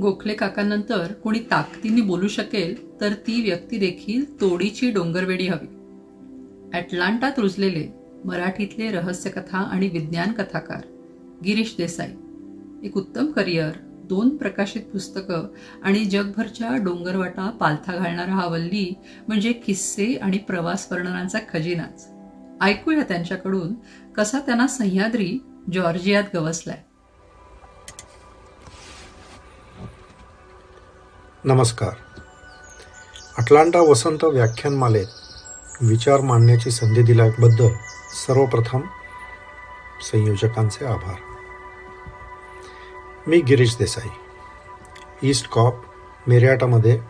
गोखले काकांनंतर कोणी ताकदीने बोलू शकेल तर ती व्यक्ती देखील तोडीची डोंगरवेडी हवी. ॲटलांटात रुजलेले मराठीतले रहस्यकथा आणि विज्ञान कथाकार गिरीश देसाई एक उत्तम करिअर दोन प्रकाशित पुस्तकं आणि जगभरच्या डोंगरवाटा पालथा घालणारा हा वल्ली म्हणजे किस्से आणि प्रवास वर्णनांचा खजिनाच. ऐकूया त्यांच्याकडून कसा त्यांना सह्याद्री जॉर्जियात गवसलाय. नमस्कार. अटलांटा वसंत व्याख्यानमालेत विचार मांडण्याची संधी दिल्याबद्दल सर्वप्रथम संयोजकांचे आभार. मी गिरीश देसाई. ईस्ट कॉप मेरियाटामध्ये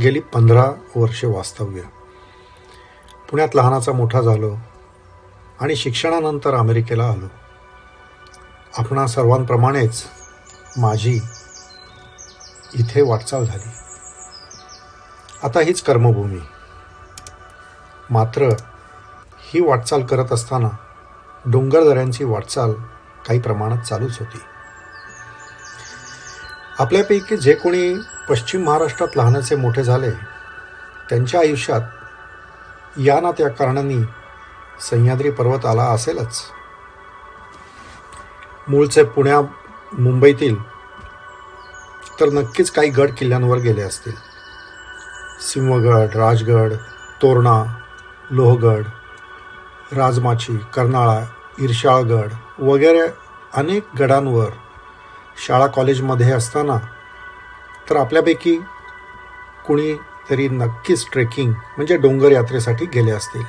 गेली पंधरा वर्षे वास्तव्य. पुण्यात लहानाचा मोठा झालो आणि शिक्षणानंतर अमेरिकेला आलो. आपणा सर्वांप्रमाणेच माझी इथे वाटचाल झाली. आता हीच कर्मभूमी. मात्र ही वाटचाल करत असताना डोंगरदऱ्यांची वाटचाल काही प्रमाणात चालूच होती. आपल्यापैकी जे कोणी पश्चिम महाराष्ट्रात लहानाचे मोठे झाले त्यांच्या आयुष्यात या ना त्या कारणांनी सह्याद्री पर्वत आला असेलच. मूळचे पुण्या मुंबईतील तर नक्कीच काही गड किल्ल्यांवर गेले असतील. सिंहगड राजगड तोरणा लोहगड राजमाची कर्नाळा ईर्षाळगड वगैरे अनेक गडांवर शाळा कॉलेजमध्ये असताना तर आपल्यापैकी कुणी तरी नक्कीच ट्रेकिंग म्हणजे डोंगर यात्रेसाठी गेले असतील.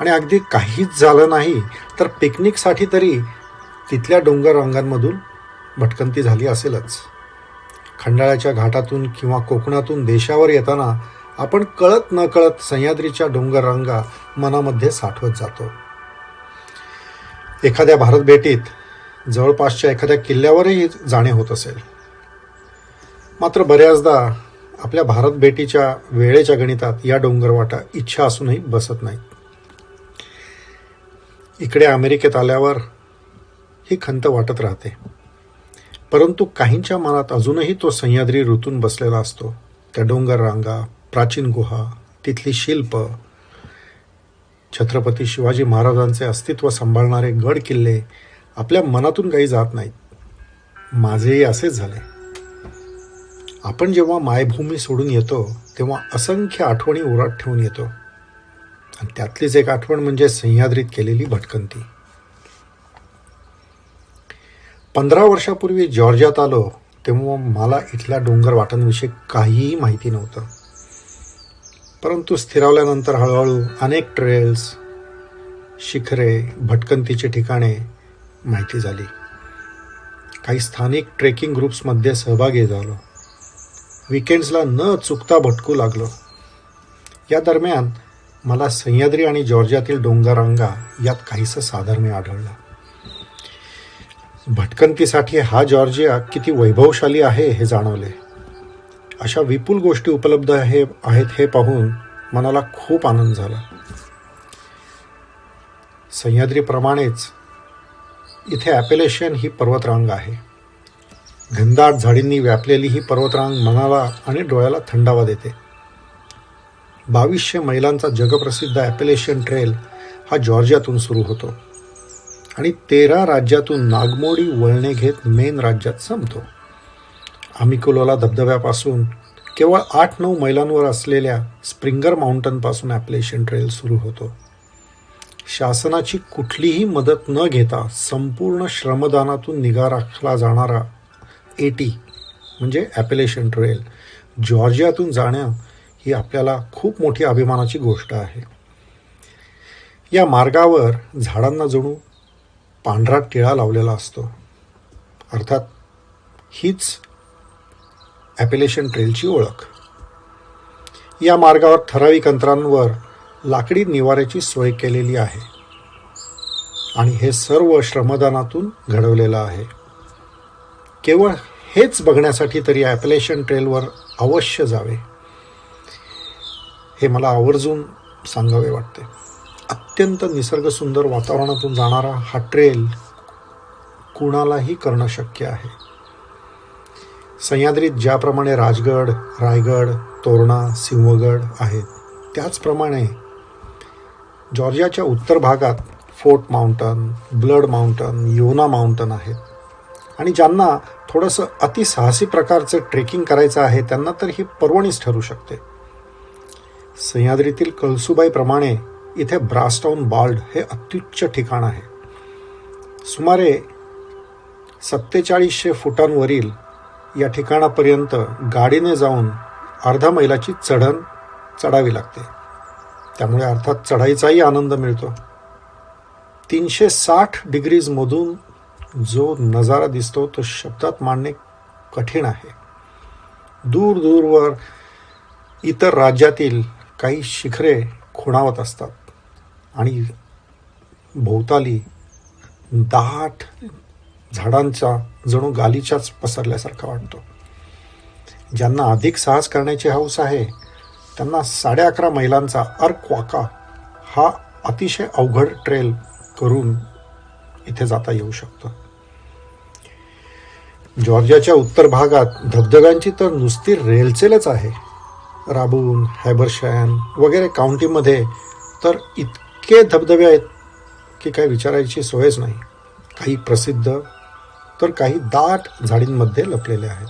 आणि अगदी काहीच झालं नाही तर पिकनिकसाठी तरी तिथल्या डोंगर रंगांमधून भटकंती झाली असेलच. खंडाळ्याच्या घाटातून किंवा कोकणातून देशावर येताना आपण कळत न कळत सह्याद्रीच्या डोंगर रांगा मनामध्ये साठवत जातो. एखाद्या भारत भेटीत जवळपासच्या एखाद्या किल्ल्यावरही जाणे होत असेल. मात्र बऱ्याचदा आपल्या भारत भेटीच्या वेळेच्या गणितात या डोंगरवाटा इच्छा असूनही बसत नाहीत. इकडे अमेरिकेत आल्यावर ही खंत वाटत राहते. परंतु काहींच्या मनात अजूनही तो सह्याद्री ऋतून बसलेला असतो. त्या डोंगर रांगा प्राचीन गुहा तिथली शिल्प. छत्रपती शिवाजी महाराजांचे अस्तित्व सांभाळणारे गड किल्ले आपल्या मनातून काही जात नाहीत. माझेही असेच झाले. आपण जेव्हा मायभूमी सोडून येतो तेव्हा असंख्य आठवणी उराट ठेवून येतो. आणि त्यातलीच एक आठवण म्हणजे सह्याद्रीत केलेली भटकंती. पंधरा वर्षापूर्वी जॉर्जियात आलो तेव्हा मला इथल्या डोंगर वाटांविषयी काहीही माहिती नव्हतं. परंतु स्थिरावल्यानंतर हळूहळू अनेक ट्रेल्स शिखरे भटकंतीची ठिकाणे माहिती झाली. काही स्थानिक ट्रेकिंग ग्रुप्समध्ये सहभागी झालो. विकेंड्सला न चुकता भटकू लागलो. या दरम्यान मला सह्याद्री आणि जॉर्जियातील डोंगररांगा यात काहीसं साधर्म्य आढळलं. भटकंतीसाठी हा जॉर्जिया किती वैभवशाली आहे हे जाणवले. अशा विपुल गोष्टी उपलब्ध आहे आहेत हे पाहून मनाला खूप आनंद झाला. सह्याद्रीप्रमाणेच इथे ॲपेलेशियन ही पर्वतरांग आहे. घनदाट झाडींनी व्यापलेली ही पर्वतरांग मनाला आणि डोळ्याला थंडावा देते. बावीसशे मैलांचा जगप्रसिद्ध ॲपेलेशियन ट्रेल हा जॉर्जियातून सुरू होतो. आणि तेरा राज्यातून नागमोडी वळणे घेत मेन राज्यात संपतो. आमिकोलोला धबधब्यापासून केवळ आठ नऊ मैलांवर असलेल्या स्प्रिंगर माउंटनपासून ॲप्लेशन ट्रेल सुरू होतो. शासनाची कुठलीही मदत न घेता संपूर्ण श्रमदानातून निगा राखला जाणारा एटी म्हणजे ॲपेलेशन ट्रेल जॉर्जियातून जाणं ही आपल्याला खूप मोठी अभिमानाची गोष्ट आहे. या मार्गावर झाडांना जणू पांढरा टिळा लावलेला असतो. अर्थात हीच ॲपेलेशन ट्रेलची ओळख. या मार्गावर ठराविक अंतरांवर लाकडी निवाऱ्याची सोय केलेली आहे. आणि हे सर्व श्रमदानातून घडवलेलं आहे. केवळ हेच बघण्यासाठी तरी ॲपलेशन ट्रेलवर अवश्य जावे हे मला आवर्जून सांगावे वाटते. अत्यंत निसर्गसुंदर वातावरणातून जाणारा हा ट्रेल कुणालाही करणं शक्य आहे. सह्याद्रीत ज्याप्रमाणे राजगड रायगड तोरणा सिंहगड आहेत त्याचप्रमाणे जॉर्जियाच्या उत्तर भागात Fort Mountain Blood Mountain Yonah Mountain आहेत. आणि ज्यांना थोडंसं अतिसाहसी प्रकारचं ट्रेकिंग करायचं आहे त्यांना तर ही पर्वणीच ठरू शकते. सह्याद्रीतील कळसुबाईप्रमाणे इथे ब्रास्टाऊन बाल्ड हे अत्युच्च ठिकाण आहे. सुमारे सत्तेचाळीसशे फुटांवरील या ठिकाणापर्यंत गाडीने जाऊन अर्धा मैलाची चढण चढावी लागते. त्यामुळे अर्थात चढाईचाही आनंद मिळतो. तीनशे साठ डिग्रीजमधून जो नजारा दिसतो तो शब्दात मांडणे कठीण आहे. दूर दूरवर इतर राज्यातील काही शिखरे खुणावत असतात. आणि भोवताली दाट झाडांचा जणू गालीच्याच पसरल्यासारखा वाटतो. ज्यांना अधिक साहस करण्याची हौस आहे त्यांना साडे अकरा मैलांचा अर्कवाका हा अतिशय अवघड ट्रेल करून इथे जाता येऊ शकतो. जॉर्जियाच्या उत्तर भागात धबधब्यांची तर नुसती रेलचेलच आहे. राबून हॅबरशॅन वगैरे काउंटीमध्ये तर इतके धबधबे आहेत की काही विचारायची सोयच नाही. काही प्रसिद्ध तर काही दाट झाडींमध्ये लपलेले आहेत.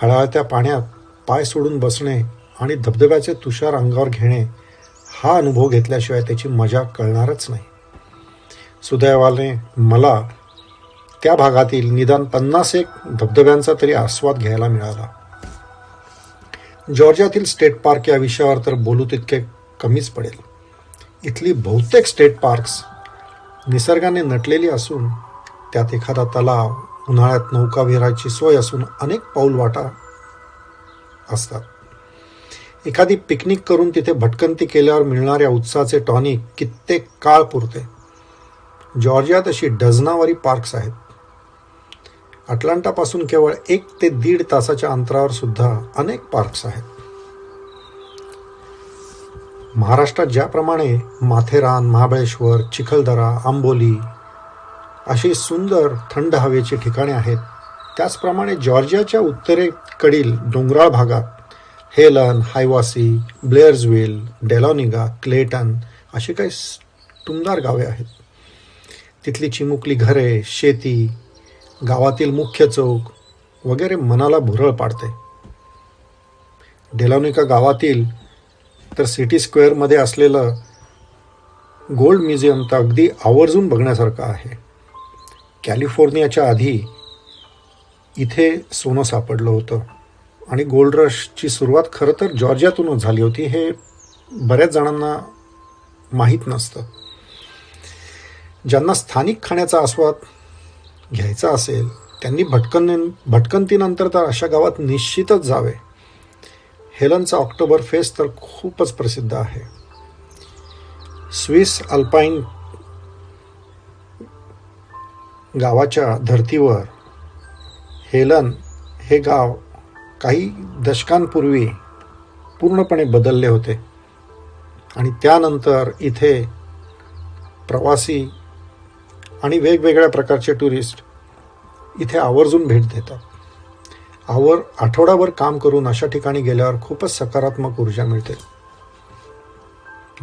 खळाळत्या पाण्यात पाय सोडून बसणे आणि धबधब्याचे तुषार अंगावर घेणे हा अनुभव घेतल्याशिवाय त्याची मजा कळणारच नाही. सुदैवाने मला त्या भागातील निदान पन्नास एक धबधब्यांचा तरी आस्वाद घ्यायला मिळाला. जॉर्जियातील स्टेट पार्क या विषयावर तर बोलू तितके कमीच पडेल. इथली बहुतेक स्टेट पार्क्स निसर्गाने नटलेली असून त्यात एखादा तलाव उन्हाळ्यात नौकाविहाराची सोय असून अनेक पाऊलवाटा असतात. एखादी पिकनिक करून तिथे भटकंती केल्यावर मिळणाऱ्या उत्साहाचे टॉनिक कित्येक काळ पुरते. जॉर्जियात अशी डझनावारी पार्क्स आहेत. अटलांटापासून केवळ एक ते दीड तासाच्या अंतरावर सुद्धा अनेक पार्क्स आहेत. महाराष्ट्रात ज्याप्रमाणे माथेरान महाबळेश्वर चिखलदरा आंबोली अशी सुंदर थंड हवेची ठिकाणे आहेत त्याचप्रमाणे जॉर्जियाच्या उत्तरेकडील डोंगराळ भागात हेलन हायवासी ब्लेअर्सविल डेलॉनिगा क्लेटन अशी काही टुमदार गावे आहेत. तिथली चिमुकली घरे शेती गावातील मुख्य चौक वगैरे मनाला भुरळ पाडते. डेलॉनिका गावातील तर सिटी स्क्वेअरमध्ये असलेलं गोल्ड म्युझियम तर अगदी आवर्जून बघण्यासारखं आहे. कॅलिफोर्नियाच्या आधी इथे सोनं सापडलं होतं. आणि गोल्ड रशची सुरुवात खरं तर जॉर्जियातूनच झाली होती हे बऱ्याच जणांना माहीत नसतं. ज्यांना स्थानिक खाण्याचा आस्वाद घ्यायचा असेल त्यांनी भटकन भटकंतीनंतर तर अशा गावात निश्चितच जावे. हेलनचा ऑक्टोबर फेस्ट तर खूपच प्रसिद्ध आहे. स्विस अल्पाईन गावाच्या धर्तीवर हेलन हे गाव काही दशकांपूर्वी पूर्णपणे बदलले होते. आणि त्यानंतर इथे प्रवासी आणि वेगवेगळ्या प्रकारचे टुरिस्ट इथे आवर्जून भेट देतात. आवर आठवडाभर काम करून अशा ठिकाणी गेल्यावर खूपच सकारात्मक ऊर्जा मिळते.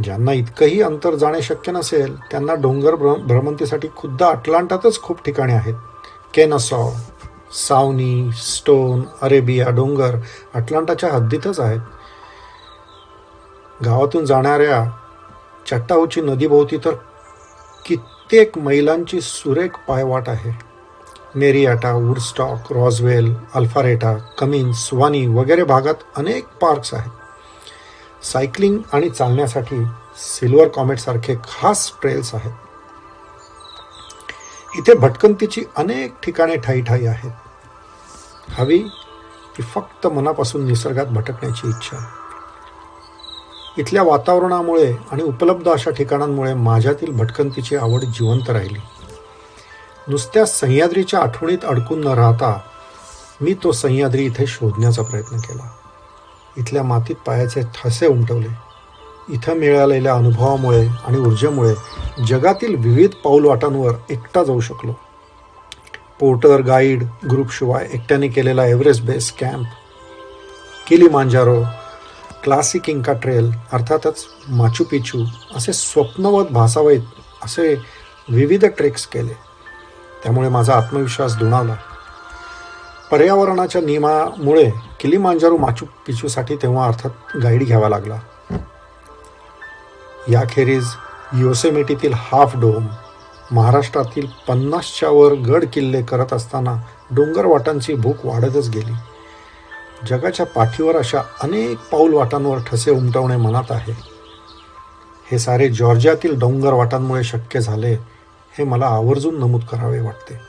ज्यांना इतकंही अंतर जाणे शक्य नसेल त्यांना डोंगर भ्र भ्रमंतीसाठी खुद्द अटलांटातच खूप ठिकाणे आहेत. केनसॉ सावनी स्टोन अरेबिया डोंगर अटलांटाच्या हद्दीतच आहेत. गावातून जाणाऱ्या चट्टाऊची नदीभोवती तर कित्येक मैलांची सुरेख पायवाट आहे. Marietta Woodstock Roswell Alpharetta Cumming वानी वगैरे भागात अनेक पार्क्स आहेत. सायकलिंग आणि चालण्यासाठी सिल्वर कॉमेटसारखे खास ट्रेल्स आहेत. इथे भटकंतीची अनेक ठिकाणे ठाई ठाई आहेत. हवी ती फक्त मनापासून निसर्गात भटकण्याची इच्छा. इथल्या वातावरणामुळे आणि उपलब्ध अशा ठिकाणांमुळे माझ्यातील भटकंतीची आवड जिवंत राहिली. नुसत्या सह्याद्रीच्या आठवणीत अडकून न राहता मी तो सह्याद्री इथे शोधण्याचा प्रयत्न केला. इथल्या मातीत पायाचे ठसे उमटवले. इथं मिळालेल्या अनुभवामुळे आणि ऊर्जेमुळे जगातील विविध पाऊलवाटांवर एकटा जाऊ शकलो. पोर्टर गाईड ग्रुपशिवाय एकट्याने केलेला Everest base camp Kilimanjaro classic Inca trail अर्थातच माचू पिचू असे स्वप्नवत भासावेत असे विविध ट्रेक्स केले. त्यामुळे माझा आत्मविश्वास दुणावला. पर्यावरणाच्या नियमामुळे किलीमांजारो माचू पिचूसाठी तेव्हा अर्थात गाईड घ्यावा लागला. याखेरीज योसेमेटीतील हाफ डोम महाराष्ट्रातील पन्नासच्या वर गड किल्ले करत असताना डोंगर वाटांची भूक वाढतच गेली. जगाच्या पाठीवर अशा अनेक पाऊल वाटांवर ठसे उमटवणे मनात आहे. हे सारे जॉर्जियातील डोंगर वाटांमुळे शक्य झाले हे मला आवर्जून नमूद करावे वाटते.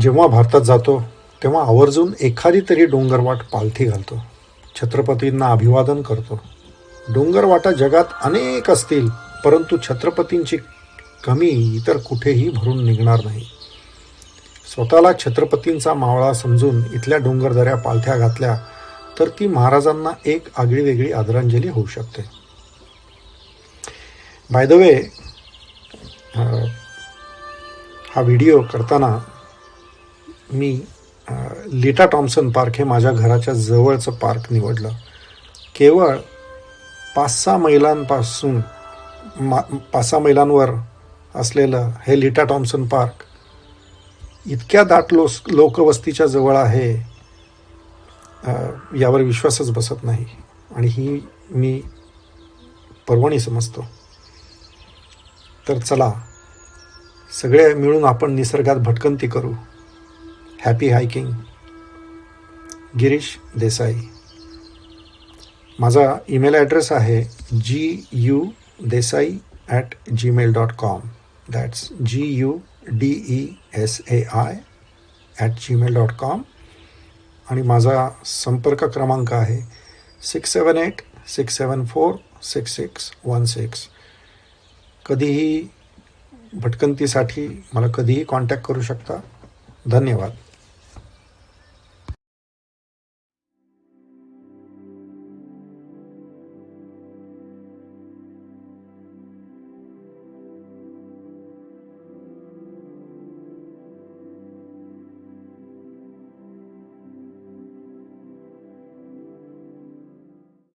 जेव्हा भारतात जातो तेव्हा आवर्जून एखादी तरी डोंगरवाट पालथी घालतो. छत्रपतींना अभिवादन करतो. डोंगरवाटा जगात अनेक असतील परंतु छत्रपतींची कमी इतर कुठेही भरून निघणार नाही. स्वतःला छत्रपतींचा मावळा समजून इथल्या डोंगरदऱ्या पालथ्या घातल्या तर ती महाराजांना एक आगळी वेगळी आदरांजली होऊ शकते. बाय द वे हा. व्हिडिओ करताना मी लिटा टॉम्सन पार्क हे माझ्या घराच्या जवळचं पार्क निवडलं. केवळ पाच सहा मैलांपासून मा पाच सहा मैलांवर असलेलं हे लिटा टॉम्सन पार्क इतक्या दाट लो लोकवस्तीच्या जवळ आहे यावर विश्वासच बसत नाही. आणि ही मी पर्वणी समजतो. तर चला सगळे मिळून आपण निसर्गात भटकंती करू. Happy hiking Girish Desai. माझा ईमेल ॲड्रेस आहे G U Desai at Gmail dot com that's G U D E S A I at Gmail dot com आणि माझा संपर्क क्रमांक आहे six seven eight six seven four six six one six कधीही भटकंतीसाठी मला कधीही कॉन्टॅक्ट करू शकता. धन्यवाद.